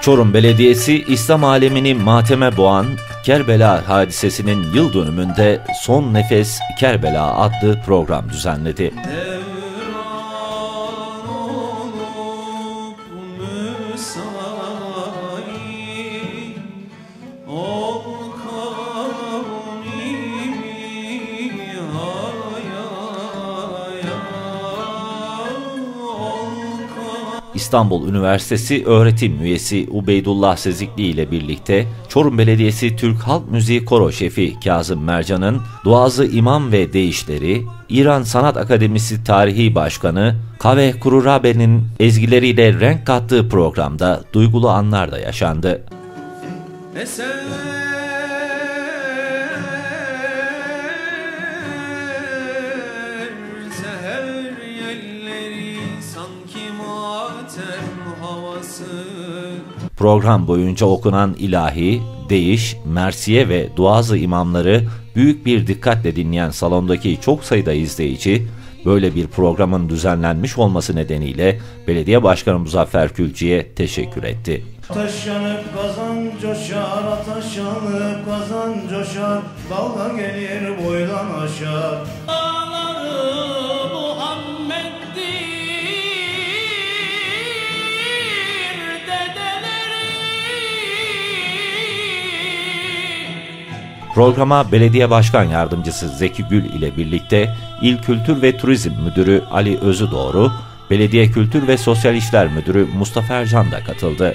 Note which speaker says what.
Speaker 1: Çorum Belediyesi İslam alemini mateme boğan Kerbela hadisesinin yıl dönümünde Son Nefes Kerbela adlı program düzenledi. İstanbul Üniversitesi öğretim üyesi Ubeydullah Sezikli ile birlikte Çorum Belediyesi Türk Halk Müziği Koro Şefi Kazım Mercan'ın Duazı İmam ve Deyişleri, İran Sanat Akademisi Tarihi Başkanı Kaveh Kururabe'nin ezgileriyle renk kattığı programda duygulu anlar da yaşandı. Eser Program boyunca okunan ilahi, değiş, mersiye ve duazı imamları büyük bir dikkatle dinleyen salondaki çok sayıda izleyici, böyle bir programın düzenlenmiş olması nedeniyle Belediye Başkanı Muzaffer Külci'ye teşekkür etti.
Speaker 2: Yanıp kazan coşar, ateş yanıp kazan coşar, dalga gelir boydan aşağı.
Speaker 1: Programa Belediye Başkan Yardımcısı Zeki Gül ile birlikte İl Kültür ve Turizm Müdürü Ali Özüdoğru, Belediye Kültür ve Sosyal İşler Müdürü Mustafa Ercan da katıldı.